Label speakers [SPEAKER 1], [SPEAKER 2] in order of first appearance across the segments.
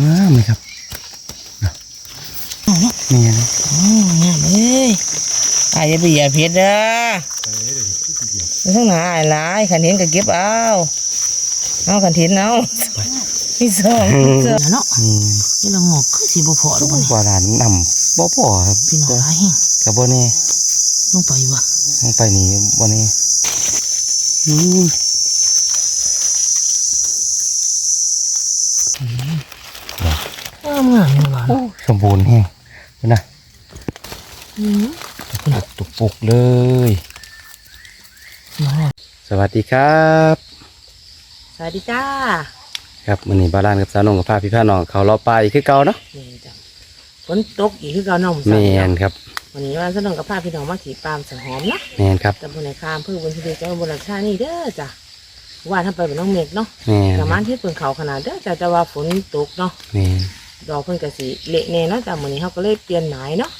[SPEAKER 1] งามเลยครับนี่นะ
[SPEAKER 2] อืมงามเอ้ยอายอย่าไปเหยียบเพชรเด้อไม่ต้องหนาอายหลายขันเห็นก็เก็บเอาเอาขันเห็นเอาพี่สองพี่สองเนาะ
[SPEAKER 1] นี่
[SPEAKER 2] นี่เราหมกคือสีบ่พอหรอก
[SPEAKER 1] บ่
[SPEAKER 2] บ่นี่
[SPEAKER 1] บาดานนำบ่พอครับ
[SPEAKER 2] พี่น้องหลายแห้ง
[SPEAKER 1] กับบ่แน่
[SPEAKER 2] ลงไปวะ
[SPEAKER 1] ลงไปนี่บ่แน่อืม
[SPEAKER 2] งามงามนี่หวาน
[SPEAKER 1] โอ้ สมบูรณ์แฮงดูนะ
[SPEAKER 2] อืม
[SPEAKER 1] ตุกปุกเลย
[SPEAKER 2] มา
[SPEAKER 1] สวัสดีครับ
[SPEAKER 2] สวัสดีจ้า
[SPEAKER 1] ครับมื้อนี้บาลานกับสาวนงกับพาพี่พาน้องเขารอปลาอีกคือเก่าเนาะ
[SPEAKER 2] นี่จ้ะฝนตกอีกคือเก่าน้อง
[SPEAKER 1] แม่นครับ
[SPEAKER 2] วันนี้วันสนองกับพาพี่น้องมาขี่ปาล์มสันหอมนะ
[SPEAKER 1] แม่นครับ
[SPEAKER 2] ตำบลในคามเพื่อบนที่เดียวจังหวัดบุรีรัมย์นี่เด้อจ้ะว่าถ้าไปเป็นน้องเมฆเนาะ
[SPEAKER 1] แม่น
[SPEAKER 2] ประมาณที่เพิ่นเขาขนาดเด้อจ้ะแต่ว่าฝนตกเนาะ
[SPEAKER 1] แม่น
[SPEAKER 2] ดอกเพิ่นก็สิเละแน่เนาะจ้ะมื้อนี้เฮาก็เลยเปลี่ยนหมายเนาะ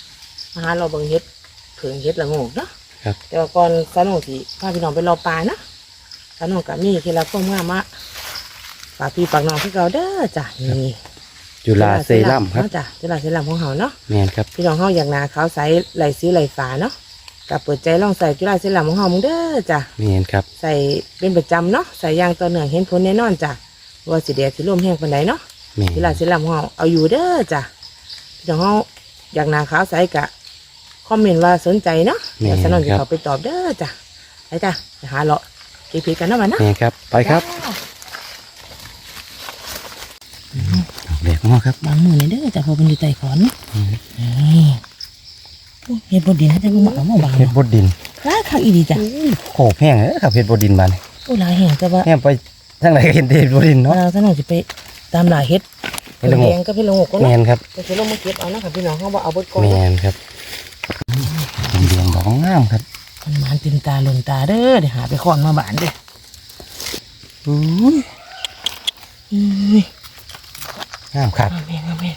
[SPEAKER 2] มาหาเราเบิ่งเฮ็ดเผิงเฮ็ดละโงกเนาะ
[SPEAKER 1] ครับ
[SPEAKER 2] แต่ว่าก่อนสนุกสิพาพี่น้องไปรอปลานะสนุกกับมีเคล็ดลับความงามมาฝากพี่ฝากน้องคือเก่าเด้อจ้ะนี่
[SPEAKER 1] จุฬาเซรั่มครับ
[SPEAKER 2] เนาะจ้ะจุฬาเซรั่มของเฮาเนาะ
[SPEAKER 1] แม่นครับ
[SPEAKER 2] พี่น้องเฮาอยากหนาขาวใสไหลสีไหลฝาเนาะก็เปิดใจลองใส่จุฬาเซรั่มของเฮามึงเด้อจ้ะ
[SPEAKER 1] แม่นครับ
[SPEAKER 2] ใส่เป็นประจำเนาะใส่อยางต่อเนื่องเห็นผลแน่นอนจ้ะว่าสิแดดสิลมแห้งปานใดเนาะ
[SPEAKER 1] แม่น
[SPEAKER 2] จุฬาเซรั่มของเฮาเอาอยู่เด้อจ้ะพี่น้องเฮาอยากหนาขาวใสกะคอมเมนต์ว่าสนใจเนาะเดี๋ยวสนองจะเข้าไปตอบเด้อจ้ะไปจ้ะไปหาเลาะเก็บเพชรกันเนาะมันเนาะ
[SPEAKER 1] แม่นครับ ไปครับ
[SPEAKER 2] จ้า
[SPEAKER 1] ดอกแรกของเราครับ
[SPEAKER 2] บางมือนี่เด้อจ้ะเพอเป็นอยู่ใต้ขอน
[SPEAKER 1] อืม
[SPEAKER 2] นี่โอ้ยเฮ็ดบดดินให้ได้บ่มาเอามาบาง
[SPEAKER 1] เฮ็ดบดดิน
[SPEAKER 2] คล้ายคักอีดีจ้ะ
[SPEAKER 1] โขกแห้งเอ้อครับเฮ็ดบดดินบาน
[SPEAKER 2] โอ้หลายแห่งแต่ว่า
[SPEAKER 1] แห้งไปทางไหนก็เห็นแต่เฮ็ดบดดินเนาะ
[SPEAKER 2] เราสนองสิไป ตามหลายเฮ็ด
[SPEAKER 1] เฮ็ดละโงก
[SPEAKER 2] แดงก็พี่ละโงกก็
[SPEAKER 1] แม่
[SPEAKER 2] เนาะ
[SPEAKER 1] นครับ
[SPEAKER 2] จะสิลงมาเก็บเอานะคะพี่น้องเฮาบ่เอาเบิดก่อน
[SPEAKER 1] แม่นครับเป็นเดือนดอกงามครับ
[SPEAKER 2] มันมันเต็มตาหล่นตาเด้อเดี๋ยวหาไปค้อนมาบานเด้อ
[SPEAKER 1] อุ้ย
[SPEAKER 2] อุ้ย
[SPEAKER 1] งามครับ
[SPEAKER 2] อาแม่นอาแม่น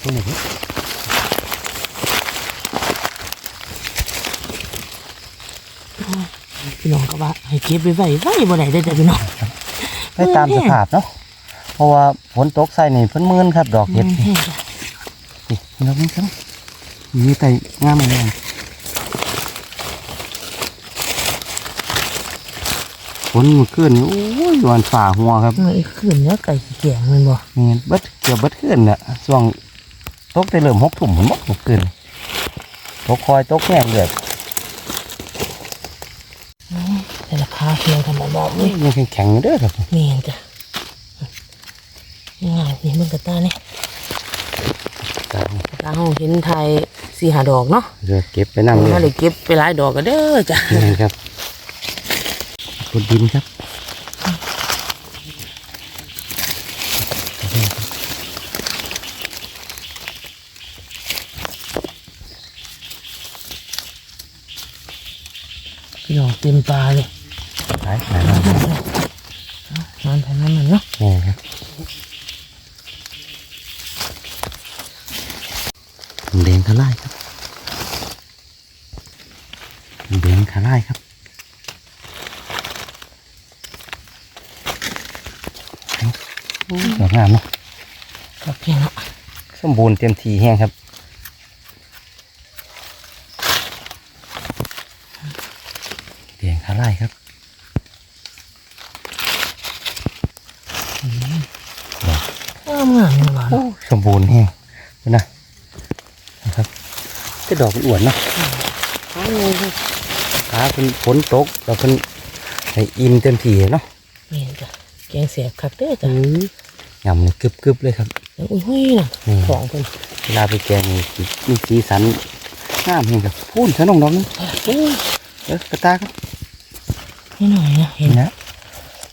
[SPEAKER 1] ตัวนี้
[SPEAKER 2] พี่น้องก็ว่าให้เก็บไว้ไว้ไว้บ่ได้เด้อจ้ะพี่น้อง
[SPEAKER 1] ไปตามสภาพเนาะเพราะว่าฝนตกใส่นี่เพิ่นมื่นครับดอกเห็ด
[SPEAKER 2] แห้งจ้ะ
[SPEAKER 1] นี่พี่น้องนี่ครับมีแต่งามเลยฝนมันขึ้นนี่โอ้ยหวานฝ่าหัวครับ
[SPEAKER 2] เมื่ออีกคืนเนื้อไก่สิแกงแมันบ่
[SPEAKER 1] นี่เบิดเกือบเบิดขึ้นเนี่ยช่วงตกแต่เริ่มหกถุ่มผมบอกตกขึ้นตกคอยตกแห้งเลย
[SPEAKER 2] แต่ราคาเพียงธรรมดาเล
[SPEAKER 1] นี่
[SPEAKER 2] ย
[SPEAKER 1] ยังแข็งๆอยู่เด้อครับ
[SPEAKER 2] แม่นจ้ะนี่ไงนี่มันกระตานี่
[SPEAKER 1] ตาม
[SPEAKER 2] ตาเฮาเห็นไทยสี่หาดอกเนาะ
[SPEAKER 1] เดี๋ยวเก็บไปนั่งเล
[SPEAKER 2] ถ้ายได้เก็บไปหลายดอกก็เด้อจ้ะ
[SPEAKER 1] นี่ครับขุดดินครับ
[SPEAKER 2] พี่น้องเต็มตาเลย
[SPEAKER 1] หายหายมา
[SPEAKER 2] มันทางนั้นมันเนาะ
[SPEAKER 1] นี่ครับแดงขาไล่ครับแดงขาไล่ครับโอ้ยดอกงามเนาะ
[SPEAKER 2] ก็เพียงเนาะ
[SPEAKER 1] สมบูรณ์เต็มทีแห้งครับแดงขาไล่ครับ
[SPEAKER 2] งามงามนี่หวาน
[SPEAKER 1] สมบูรณ์แห้งนะนะครับจะดอกมันอ้วนเนาะ
[SPEAKER 2] หาค่ะ
[SPEAKER 1] ขาเป็นฝนตกเราเป็นให้อิ่มเต็มที่เนาะ
[SPEAKER 2] แม่นจ้ะแกงเสียบคักเด้อจ้ะ
[SPEAKER 1] ยำนี่กึบกึบเลยครับ
[SPEAKER 2] อุ้ยนะของเพิ่น
[SPEAKER 1] เวลาไปแกงมีสีสันงามเห็นกับพูนสนองดอกนี่โอ้ยเออกระตาครับ
[SPEAKER 2] นี่หน่อยนะเห็น
[SPEAKER 1] นะ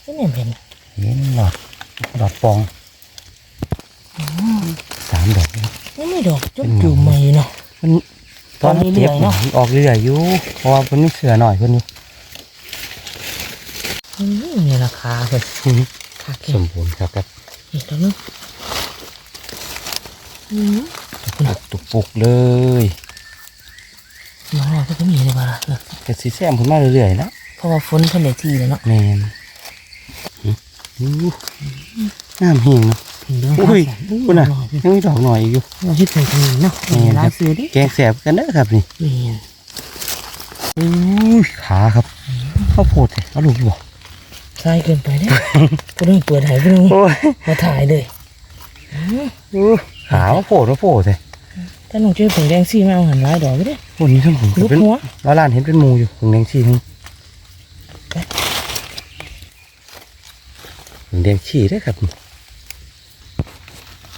[SPEAKER 2] เห็นเห็นเห็น
[SPEAKER 1] หลอดหลอดปองสามดอกนะครับ
[SPEAKER 2] นี่ ไม่ดอกจุ่มจุ่มมาอยู่เนาะ
[SPEAKER 1] มันตอน
[SPEAKER 2] ออกเรื่
[SPEAKER 1] เจ็บ
[SPEAKER 2] อยๆเนาะ
[SPEAKER 1] มันออกเรื่อยอยู่เพราะว่าเพิ่นนี่เสือหน่อยเพิ่นนี่
[SPEAKER 2] อืมนี่ราคาเพิ่นคัก
[SPEAKER 1] ส
[SPEAKER 2] เห็น
[SPEAKER 1] มบูรณ์ครับครับ
[SPEAKER 2] อีกแล้วเนาะอืม
[SPEAKER 1] ปุกตุกปุกเลย
[SPEAKER 2] น้องเราก็มีเลยบ้าล่ะเออ
[SPEAKER 1] แต่สีแซมขึ้นมาเรื่อยๆนะ
[SPEAKER 2] เพราะว่าฝนเพิ่นได้ทีเลยเนาะ
[SPEAKER 1] แมนอื้อน้ำเฮงเนาะ อุ้ยคุณน่ะยังมีดอกหน่อยอยู่
[SPEAKER 2] เราคิดถึงกันเนาะ
[SPEAKER 1] นี่ครับ
[SPEAKER 2] ร้านซื้อดิ
[SPEAKER 1] แกงแสบกันเด้อครับนี่
[SPEAKER 2] นี่
[SPEAKER 1] อุ้ยขาครับข้าวโพดเลยเอาลูกอยู่บ่
[SPEAKER 2] ใช่เกินไปเนี่ยก็ต้องเปิดถ่ายไปดู
[SPEAKER 1] โอ้ย
[SPEAKER 2] มาถ่ายเลย
[SPEAKER 1] อู้ขาข้าวโพดข้าวโพดเลย
[SPEAKER 2] ถ้าน้องเจอผงแดงซี่มาเอาหันร้ายดอกไปดิ
[SPEAKER 1] วันนี้ทั้งผม
[SPEAKER 2] ลูก
[SPEAKER 1] เป็น
[SPEAKER 2] หัว
[SPEAKER 1] ว่าร้านเห็นเป็นหมูอยู่ผงแดงชีนึงผงแดงชีได้อครับ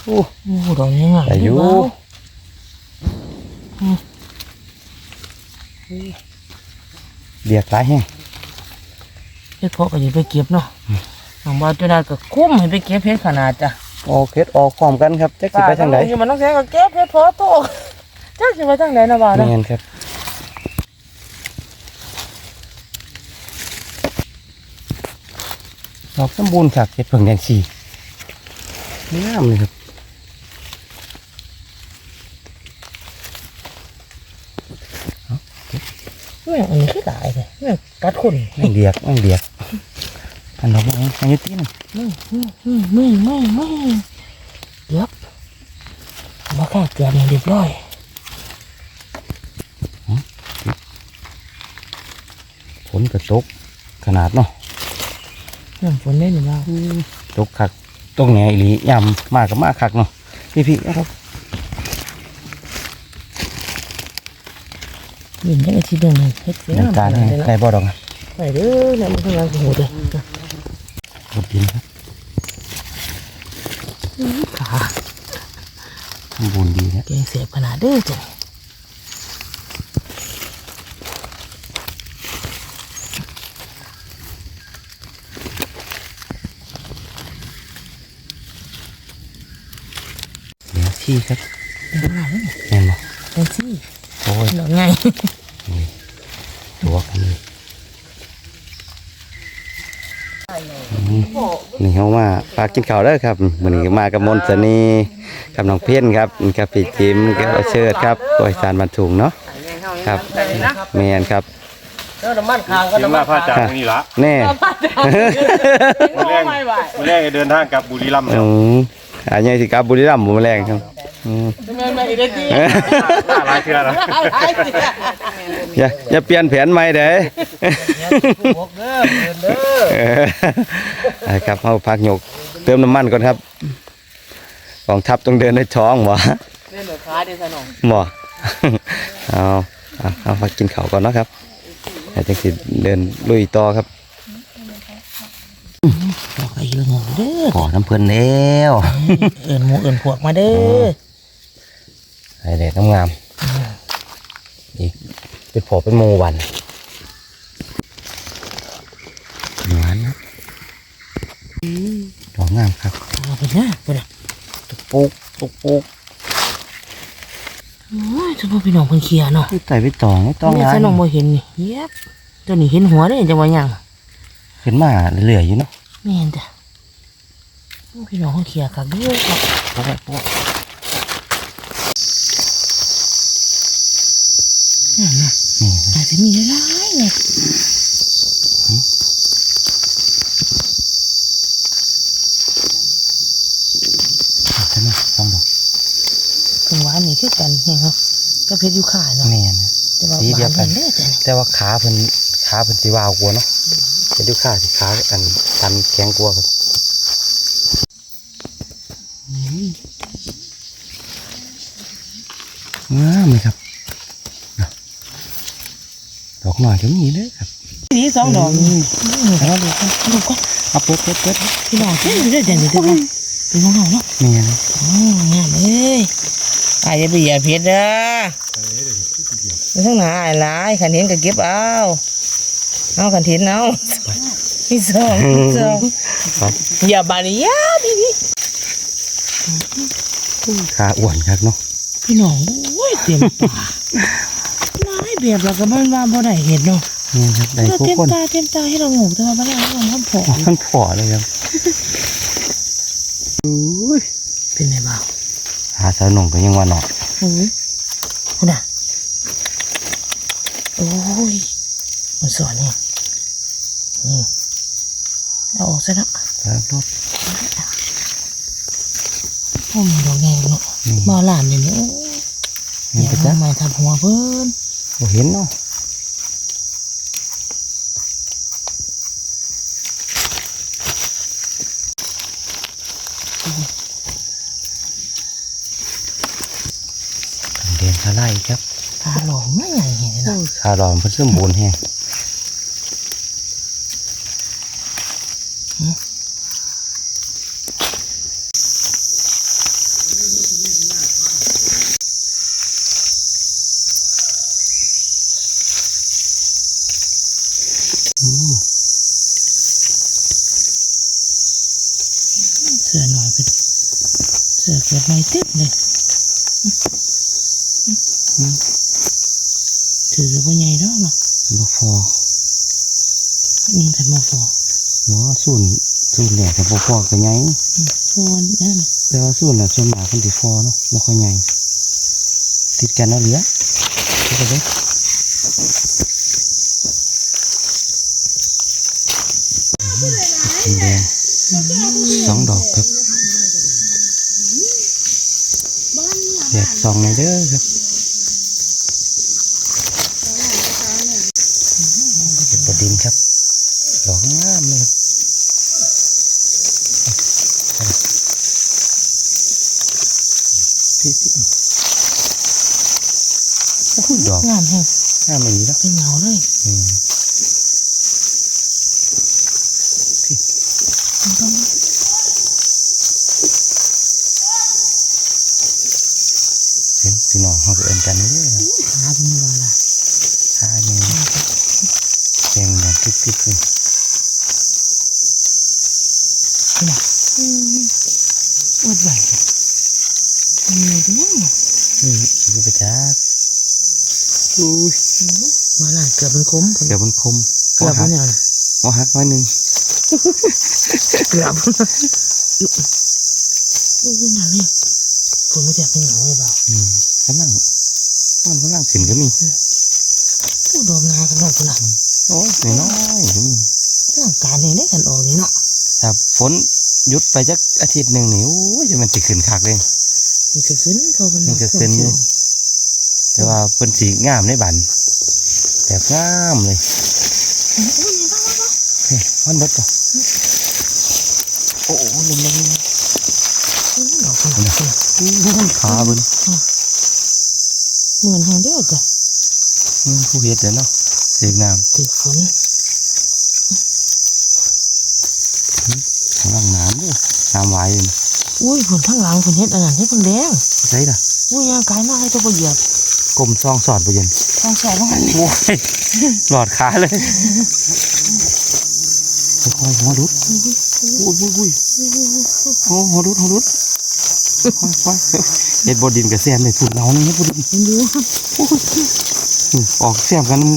[SPEAKER 1] โอ้
[SPEAKER 2] โอ้ดอกยังไง
[SPEAKER 1] อายุเบียกหลายแห้ง
[SPEAKER 2] เฮ็ดเพาะก็อย่าไปเก็บเนาะน้องบ่าวจุฬาก็คุ้มให้ไปเก็บเพชรขนาดจ้ะ
[SPEAKER 1] ออกเฮ็ดออกพร้อมกันครับจักสิไปทางไหน
[SPEAKER 2] มันต้องใช้ก็เก็บเพชรเพาะโตจักสิไปทางไหนนะบ่าวนะ
[SPEAKER 1] เนียนครับดอกสมบูรณ์ครับเฮ็ดผงแดงชีงามเลยครับ
[SPEAKER 2] แม่งอันนี้คือหลายเลยแม่งกัดคน
[SPEAKER 1] ไม่เดียกไม่เดียกอันดอกไม้อันนี้ตีน
[SPEAKER 2] ไม่ไม่ไม่ไม่ไม่เดี๋ยวมาค่าเกลือเนี่ยเรียบร้อย
[SPEAKER 1] ฝนกระตกขนาดเนาะ
[SPEAKER 2] น้ำฝนได้หรือเปล่า
[SPEAKER 1] ตกคักตกแหนอีหลียำมากกับมากคักเนาะพี่พี่ๆนะครับ
[SPEAKER 2] เห็นยังไงที่เดินเลยเฮ็ดเสีย
[SPEAKER 1] น้ำตาลให้
[SPEAKER 2] เลย
[SPEAKER 1] ใส่บ่ดอกนะ
[SPEAKER 2] ไปเด้อเนี่ยมันกำลังโหดเลย
[SPEAKER 1] กดดินครับ
[SPEAKER 2] ขา
[SPEAKER 1] สมบูรณ์ดีนี่ย
[SPEAKER 2] แกงเสียบขนาดเด้อจ้ะ
[SPEAKER 1] ที่ครับ
[SPEAKER 2] เป็นขนาดนี้
[SPEAKER 1] แม่นบ่
[SPEAKER 2] เป็นซี่
[SPEAKER 1] โอ้ย
[SPEAKER 2] ดอกไง
[SPEAKER 1] ตัวกันเลยอืมนี่เขามาฝากกินข้าวเด้อครับมื้อนี้ก็มากับมนต์สนีกับน้องเพี้ยนครับนี่ครับพี่จิมกับอาเชิดครับโอยสารบรรทุงเนาะครับแมนครับ
[SPEAKER 2] เออน้ำมันคางก็
[SPEAKER 3] ถึง
[SPEAKER 2] น้ำมั
[SPEAKER 3] มานพระจากนี่ละ
[SPEAKER 1] แน่
[SPEAKER 3] มื้อแรกมื้อแรกเดินทางกลับบุรีรัมย์
[SPEAKER 1] อืมอันนี้สิกลับบุรีรัมย์บ่มาแรงครับ อืม
[SPEAKER 2] แม่แม่อีเดตี
[SPEAKER 3] หลายเทื่อแล้ว
[SPEAKER 2] อะไรเนี่ย
[SPEAKER 1] อย่าอย่าเปลี่ยนแผนใหม่เด้อ
[SPEAKER 2] พวกเด้อเดินเด้อ
[SPEAKER 1] เออเอาครับเอาพักยก เติมน้ำมันก่อนครับกองทัพต้องเดินด้วยท้องบ่
[SPEAKER 2] เดินเดือดขาเดินสนอง
[SPEAKER 1] บ่เอาเอาเอาพักกินข้าวก่อนเนาะครับแล้วจังสิเดินลุยต่อครับ
[SPEAKER 2] บอกไอ้เรื่องของเด้อ
[SPEAKER 1] ขอน้ำเพิ่นแล้ว
[SPEAKER 2] เอินหมูเอินพวกมาเด้อ
[SPEAKER 1] ไอเด็กงามๆอีกเป็นผอเป็นโมวันหวานนะดอกงามครับ
[SPEAKER 2] เอาไปนะไปนะ
[SPEAKER 1] ตุกปุกตุกปุก
[SPEAKER 2] โอ้ยทุกพี่น้องเพิ่นเคลียร์เนาะ
[SPEAKER 1] ที่ไต่ไปตองไม่ต้อง
[SPEAKER 2] แม่
[SPEAKER 1] งาน
[SPEAKER 2] สนองบ่เห็นนี่เย็บตัวนี้เห็นหัวเด้จังว่าหยัง
[SPEAKER 1] ขึ้นมาเรื่อยๆอยู่เนาะ
[SPEAKER 2] แม่นจ้ะพี่น้องเพิ่นเคลียร์คักเด้อครับ
[SPEAKER 1] พวกไอ้พวก
[SPEAKER 2] นั่นน่ะ
[SPEAKER 1] นี่
[SPEAKER 2] อาจจะมีหลายๆเลย
[SPEAKER 1] ใช่ไหมฟองดอก
[SPEAKER 2] เพิ่นหวานนี่คือกันนี่ครับก็เพชรอยู่ขาเนาะ
[SPEAKER 1] แม่น
[SPEAKER 2] แต่ว่า
[SPEAKER 1] สี
[SPEAKER 2] ห
[SPEAKER 1] เดียว
[SPEAKER 2] วาน
[SPEAKER 1] กั
[SPEAKER 2] กันนเด้อจ้ะนี่
[SPEAKER 1] แต่ว่าขาเพิ่นขาเพิ่นสิวาวกว่าเนาะจะดูขาสิขาอันตันแข็งกว่าครับงามเลยครับน่ะด อกหน่อยก็มีเลยครับ
[SPEAKER 2] นี่สองดอกนี่เอาดูก่อนดูก่อน
[SPEAKER 1] เอาเปิดเปิดเปิด
[SPEAKER 2] พี่น้องเพิ่นเด้อจ้ะนี่เด้อครับเป็นของเฮาเนาะ
[SPEAKER 1] แม่น
[SPEAKER 2] อืมงามเอ้ยอายอย่าไปเหยียบเพชรเด้อไปข้างหน้าอายหลายขันเห็นก็เก็บเอาเอาขันเห็นเอามีสองมีสอง
[SPEAKER 1] ครับ
[SPEAKER 2] อย่าบาดอย่าพี่พี่
[SPEAKER 1] ขาอ้วนครับเนาะ
[SPEAKER 2] พี่น้องโอ้ยเต็มตาห ลายแบบแล้วก็มันว่าบ่ได้เห็นเนาะ
[SPEAKER 1] แม่นครับได้
[SPEAKER 2] เรา
[SPEAKER 1] ทุก
[SPEAKER 2] เต็ม
[SPEAKER 1] คน
[SPEAKER 2] ตาเต็มตาให้เราหมูแต่ว่าบ่ได้เอามันผอม
[SPEAKER 1] มันผอเลยครับอุ้ย
[SPEAKER 2] เป็นไงบ้าง
[SPEAKER 1] หาสาวหนุ่มก็ยังว่าเนาะ
[SPEAKER 2] โอ้ยคุณน่ะโอ้ยมันสอนนี่นี่เอาออกซะเนาะ
[SPEAKER 1] ครับรถ
[SPEAKER 2] อ้ยดอกแดงเนาะบ่หลานเดี๋ยวนี้โอ้ย
[SPEAKER 1] นี่
[SPEAKER 2] อย่า
[SPEAKER 1] ไปจ้ะ
[SPEAKER 2] ทำไมทำหัวเพิ่น
[SPEAKER 1] บ่เห็นเนาะแดงขาไล่ครับ
[SPEAKER 2] ตาหลงไม่ใหญ่เห็นเลยนะ
[SPEAKER 1] ขาหลอมเพิ่นสมบูรณ์แฮงอู้
[SPEAKER 2] เสือหน่อยเป็นเสือเกิดไม่เต็มเลยถือว่าใหญ่แล้วเนาะ
[SPEAKER 1] บ่พอ
[SPEAKER 2] ยิงแต่มาฟอ
[SPEAKER 1] เนาะส่วนส่วนแหล กก็บ่พอก็ใหญ่
[SPEAKER 2] ฟอนนั่นน่ะ
[SPEAKER 1] แต่ว่าส่วนน่ะส่วนมากเพิ่นสิฟอเนาะบ่ค่อยใหญ่ติดกันเอาเหลือเอาไปเลยสีแดงสองดอกครับแยกสองในอยเด้อครับเห็ดบดินครับ ดอกงามเลยครับพี่พี่โอ้โหดอก
[SPEAKER 2] งาม แฮง
[SPEAKER 1] งามอย่างนี้เนาะ
[SPEAKER 2] เป็นเงาเลย
[SPEAKER 1] นี่
[SPEAKER 2] มันต้อง
[SPEAKER 1] เห็นพี่น้องเขาก็เอินกันเรื่อยๆครับ
[SPEAKER 2] หาเป็นว่าล่ะ
[SPEAKER 1] ท่านี้แจงอย่างติ๊กๆเลย
[SPEAKER 2] นี่น่ะอดไหวเลยมีอะไรกันยังเนาะ
[SPEAKER 1] นี่อยู่ประจักอุ้ย
[SPEAKER 2] มาหลานเกือบเป็นคม
[SPEAKER 1] เดี๋ยวมันคม
[SPEAKER 2] เกือบ
[SPEAKER 1] หั
[SPEAKER 2] แล้ว
[SPEAKER 1] ก
[SPEAKER 2] เนี่ยน่ะ
[SPEAKER 1] หัวหักน้อยหนึ่ง
[SPEAKER 2] เกือบโอ้ยน่าเลยฝนไม่แตกเป็นเงาเลยเปล่า
[SPEAKER 1] นี่กำลังมันกำลังขึ้นก็มี
[SPEAKER 2] โอ้ดอกงากันดอกขนาด
[SPEAKER 1] โอ้ยน้อยๆก็มี
[SPEAKER 2] ร่างกายเนี่ยได้กันออกนี่เนาะ
[SPEAKER 1] ถ้าฝนหยุดไปจักอาทิตย์หนึ่งนี่โอ้ยจะมันจะขึ้นคักเลย
[SPEAKER 2] มันก็ขึ้นพอมัน
[SPEAKER 1] มันก็ขึ้นอยู่แต่ว่าเป็นสีงามในบัน แบบงามเลยเฮ้ยมันเบิดป่ะโอ้โหลมลมลม
[SPEAKER 2] ดอกขนาดนี้
[SPEAKER 1] อู้ขาเบิ้น
[SPEAKER 2] เหมือนแหงเดียวจ้ะ
[SPEAKER 1] อืมผู้เฮ็ดเด้อเนาะเสียงน้
[SPEAKER 2] ถือฝนำ
[SPEAKER 1] ข้างล่างน้ำเด้อน้ำไหวอยู่นี่
[SPEAKER 2] อุ้ยฝนทั้งหลังฝนเฮ็ดอันนั้นเฮ็ดเพิ่งแดง
[SPEAKER 1] ใช่ล่ะ
[SPEAKER 2] อุ้ยย่างกายมากให้ตัวประเหยียบ
[SPEAKER 1] กลมซองสอดไปเย็น
[SPEAKER 2] ท้องแฉะบ้างหัน
[SPEAKER 1] โอ้ยหลอดขาเลยโอ้ยหัวรุดอุ้ยอุ้ยอุ้ยโอ้หัวรุดหัวรุดค่อยๆเฮ็ดบดินกับแซมไปฝุ่นเรานี่เฮ็ดบดิน
[SPEAKER 2] เห็นอยู่
[SPEAKER 1] อืมออกแซมกันมึง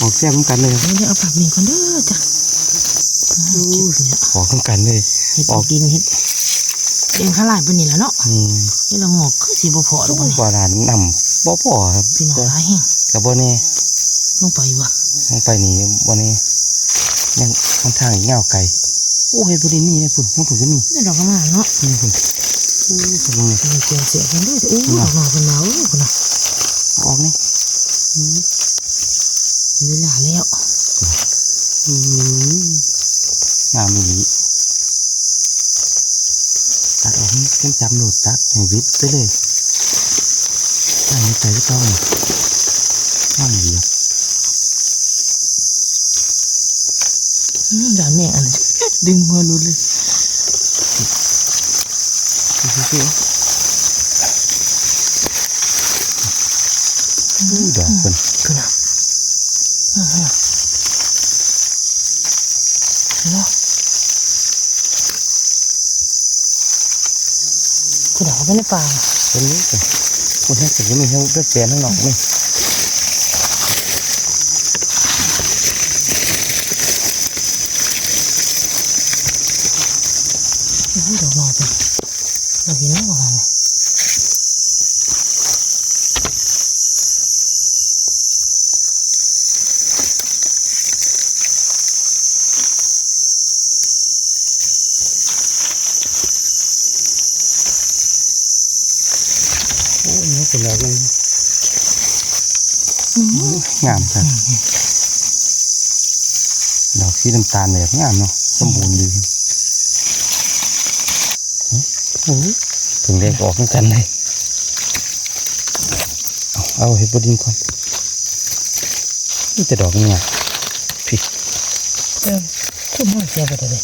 [SPEAKER 1] ออกแซมกันเลย
[SPEAKER 2] เดี๋ยวเอาผักหนึ่งก่อนเด้อจ้ะอู้เนี่ย
[SPEAKER 1] ออกกันเลย
[SPEAKER 2] เฮ็ดออกดินเฮ็ดเองข้างล่างเป็นนี่แหละเนาะ
[SPEAKER 1] นี่
[SPEAKER 2] เฮ็ดละงอกคือสิบ่พอดอกบ่
[SPEAKER 1] บ่
[SPEAKER 2] นี่
[SPEAKER 1] บาดานนำ บ่พอครับ
[SPEAKER 2] พี่น้องหลายแห้ง
[SPEAKER 1] กับบ่แน่
[SPEAKER 2] ลงไปว่ะ
[SPEAKER 1] ลงไปนี่บ่แน่ยังค่อนข้างยาวไกลโอ้เฮ็ดบ่ได้นี่นะพุ่นน้องพุ่นก็มี
[SPEAKER 2] นี่ดอกกระหม่อมเนาะ
[SPEAKER 1] นี่พุ่นโอ้พุ่นนี่
[SPEAKER 2] เป็นเสียเสียกันด้วยอู้ดอกหน่อเป็นหนาวลูกนะ
[SPEAKER 1] ออกนี่
[SPEAKER 2] มีเวลาแล้ว
[SPEAKER 1] อืมงามอีหลีตัดออกนี่จังจำโหลดตัดให้วิดไปเลย นั่งนี่ไปก็ต้องนั่งเหยียบ
[SPEAKER 2] อืมด่านแม่อันนี้ดึงหัวหลุดเลย
[SPEAKER 1] ซิอู้ดอกเพิ่น
[SPEAKER 2] คือน่ะอ่าฮะเห็นบ่คือดอกเป็นในป่า
[SPEAKER 1] เป็นนี้เป็น คุณที่สึกมีทั้งเลือดเปลนทั้งหนอกนี่
[SPEAKER 2] อู้ดอกหน่อเป็นดอกเห็นไหมว่าไง
[SPEAKER 1] เป็นดอกนึงงามครับดอกสีน้ำตาลแบบงามเนาะสมบูรณ์ดีโอ้ยถึงเล็กออกเหมือนกันเลย เอาเอาเห็ดบดินก่อนนี่จะดอกเนี่ยพี่
[SPEAKER 2] เออคุณพ่อเสียไปเลย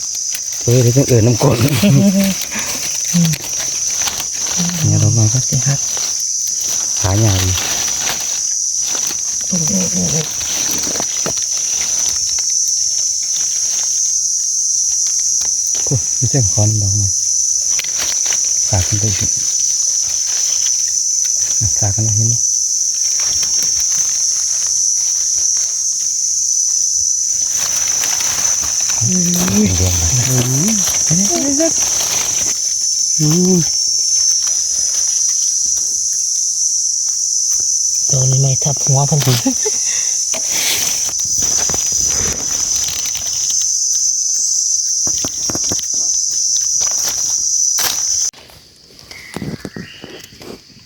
[SPEAKER 1] เฮ้ยเดี๋ยวต้องเอินน้ำกรดเนี่ยดอกมันก็
[SPEAKER 2] สิฮัก
[SPEAKER 1] ขายยาวดี
[SPEAKER 2] โอ้โหโอ้โห
[SPEAKER 1] โอ้ยมีเส้นคอนดอกมันฝากกันไปสิฝากกันแล้วเห็นไหมเรียงไปอืม
[SPEAKER 2] โดนไม่ทับ หัวเพันธุ์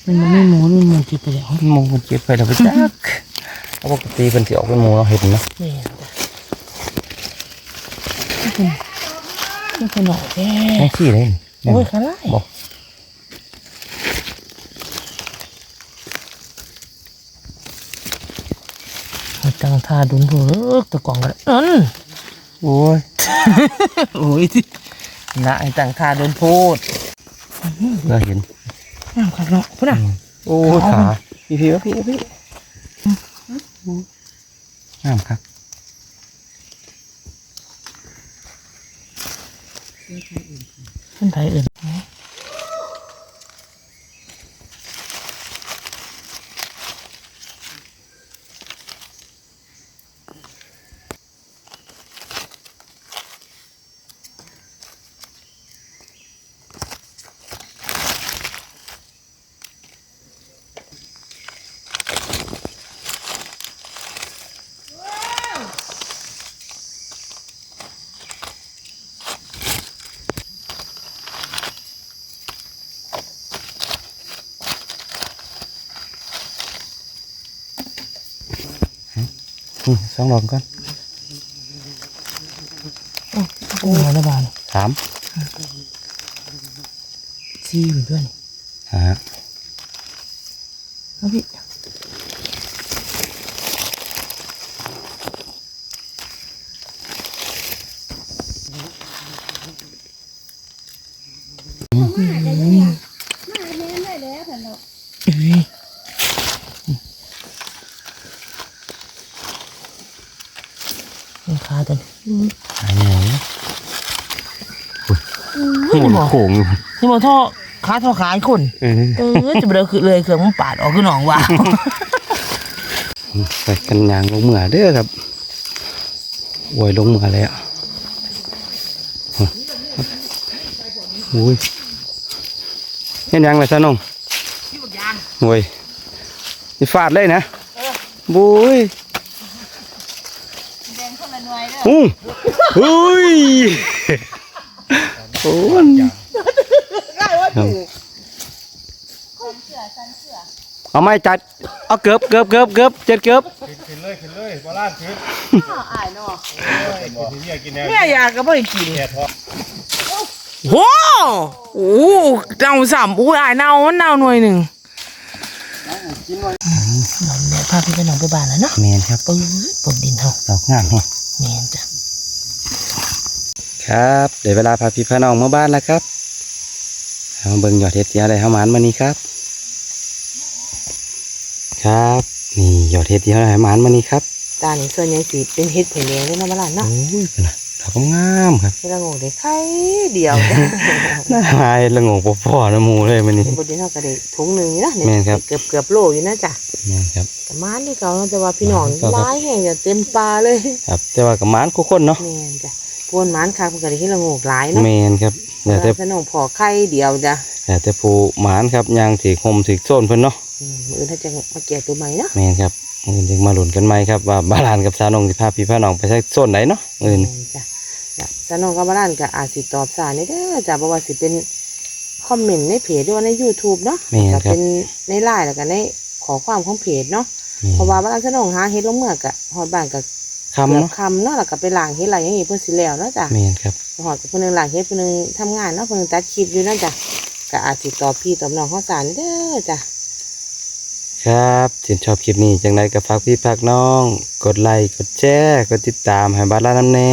[SPEAKER 2] มันไม่หมูมันหมูจิบไปแล้ว
[SPEAKER 1] หมูมันเก็บไปแล้วไปจักเอาปกติเป็นสิออกเป็นหมูเราเห็นเนาะ
[SPEAKER 2] นี่จ้ะนี่คือหน่อยแค่
[SPEAKER 1] แม่ขี้เลยนี่
[SPEAKER 2] โอ้ยขาไล่
[SPEAKER 1] บอก
[SPEAKER 2] เอา ตั้งท่าดุนเลิกตะกองกันนั่น
[SPEAKER 1] โอ้ย
[SPEAKER 2] โอ้ยที่นะไอ้ตั้งท่าดุนพูด
[SPEAKER 1] เราเห็น
[SPEAKER 2] น้ำขักเนาะพุ่นอะ
[SPEAKER 1] โอ้ขาพี่พี่วะพี่พี่งามครับ
[SPEAKER 2] มันไผอื่น
[SPEAKER 1] สองดอกก่อน
[SPEAKER 2] โอ้ยระบาด
[SPEAKER 1] สาม
[SPEAKER 2] ซีอยู่ด้วยนี่
[SPEAKER 1] ฮะ
[SPEAKER 2] เอาพี่ มันคา ตัวนี้
[SPEAKER 1] หายไหนโอ้ยหมุนโค้งอยู่
[SPEAKER 2] นี่มันท่อขาท่อขายคน
[SPEAKER 1] เออ
[SPEAKER 2] เออจะเบลอคือเลยเครื่องมันปาดออกคือหนองว่าว
[SPEAKER 1] ไปกันยางลงเหมือเด้อครับโวยลงเหมือเลยอะอุ้ยเห็นยังเลยซะน้องโวยนี่ฟาดเลยนะบุ้ยอู้ อุ้ยโอ้ยครับเอาไม่จัด เอาเกือบเกือบเกือบเกือบเจ็ดเกือบ
[SPEAKER 3] ขึ้นเลยขึ้นเลยโบราณขึ้น
[SPEAKER 2] อายเนาะ
[SPEAKER 3] กินเนี่ยกินแน่
[SPEAKER 2] แม่อยากก็ไม่ได้กิน
[SPEAKER 3] แก่ท้อง
[SPEAKER 2] โอ้โหเน่าสามอุ้ยอายเน่ามันเน่าหน่วยหนึ่งนอนแม่พาพี่ไปนอนไปบ้านแล้วเนาะ
[SPEAKER 1] แมนครับ
[SPEAKER 2] ปื้อปนดินเฮา
[SPEAKER 1] ดอกงามแฮะ
[SPEAKER 2] แม่นจ้ะ
[SPEAKER 1] ครับเดี๋ยวเวลาพาพี่พาน้องมาบ้านแล้วครับเอามาเบิ่งยอดเห็ดที่อะไรเข้ามามานี่ครับ ครับนี่ยอดเห็ดที่อะไรมามานี่ครับ
[SPEAKER 2] ตานี่ส่วนใหญ่สิเป็นเฮ็ดเผยแดงเลยเนาะบ้านเนาะ
[SPEAKER 1] โอ้ยเป็นไงดอกงามครับ
[SPEAKER 2] เวลาโง่ได้ไข่เดียว
[SPEAKER 1] น่าหายละงงปอพ่อๆนะหมูเลยมันนี่
[SPEAKER 2] ปนดินเฮาก็ได้ถุงหนึงนี่นะ
[SPEAKER 1] แม่นครับ
[SPEAKER 2] เกือบเกือบโลอยู่นะจ้ะ
[SPEAKER 1] แม่นครับ
[SPEAKER 2] แต่มานที่เขาเนาะแต่ว่าพี่น้อง
[SPEAKER 1] ครับ
[SPEAKER 2] หลายแห่งจะเต็มปลาเลย
[SPEAKER 1] ครับ แต่ว่ากับหมานคู่คนเนาะ
[SPEAKER 2] แม่นจ้ะ พวนหมานค่ะเพิ่นก็ได้เฮ็ดละโงกหลายเนาะ
[SPEAKER 1] แมนครับแต่แต่
[SPEAKER 2] สนองพอไข่เดียวจ้ะ
[SPEAKER 1] แต่แต่ผู้หมานครับยางถือคมถือโซนเพิ่นเนาะ
[SPEAKER 2] อืมมื้อถ้าจะมาแก่ตัวใหม่เนาะ
[SPEAKER 1] แมนครับเงินถึงมาหลุนกันไหมครับว่าบาลานกับสาวนงสิพาพี่พาน้องไปใช้โซนไหนเนาะเงิน
[SPEAKER 2] จ้ะจ้ะสนองกับบ้านก็อาจสิตอบสารนี่เด้อจ้ะเพราะว่าสิเป็นฮคอมเมนต์ในเพจด้วยใน YouTube เนาะ
[SPEAKER 1] แม่นครั
[SPEAKER 2] ก็
[SPEAKER 1] บ
[SPEAKER 2] เป็นในไลน์แล้วก็ในขอความของเพจเนาะ
[SPEAKER 1] นี่
[SPEAKER 2] เพราะว่าบ้านสนองหาเฮ็ดลงเมือกอะฮอดบ้านก็
[SPEAKER 1] คำ
[SPEAKER 2] เกือบ
[SPEAKER 1] เนาะ
[SPEAKER 2] คำเนาะแล้วก็ไปล้างเฮ็ดอะไรอย่างงี้เพิ่นสิแล้วเนาะจ้ะ
[SPEAKER 1] แม่นครับ
[SPEAKER 2] หอดกับเพิ่นนึงล้างเฮ็ดเพิ่นนึงทำงานเนาะเพิ่นนึงตัดคลิปอยู่เนาะจ้ะก็อาจสิตอบพี่ตอบน้องข้าวสารเด้อจ้ะ
[SPEAKER 1] ครับถ้าชอบคลิปนี้จังไดก็ฝากพี่ฝากน้อง กดไลค์กดแชร์กดติดตามให้บ้านลานน้ำแน่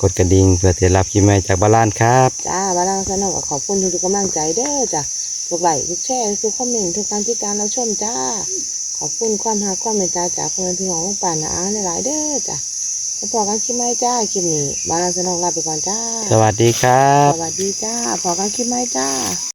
[SPEAKER 1] กดกระดิ่งเพื่อที่จะรับคลิปใหม่จากบ้านลานครับ
[SPEAKER 2] จ้าบ้านสนองก็ขอบคุณทุกๆกำลังใจเด้อจ้ะทุกไลค์ทุกแชร์ทุกคอมเมนต์ทุกการติดตามรับชมจ้าข อบคุณความรักความเมตตาจากคนพี่น้องลูกป่านนะอ้าในหลายๆเด้อจ้ะจะพอกันคลิปไหมจ้าคลิปนี้บ้านสนองลาไปก่อนจ้า
[SPEAKER 1] สวัสดีครับ
[SPEAKER 2] สวัสดีจ้าพอกันคลิปไหมจ้า